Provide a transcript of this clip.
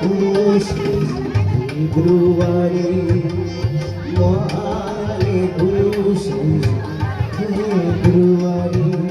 police হিব্রুয়ারি Maharani police হিব্রুয়ারি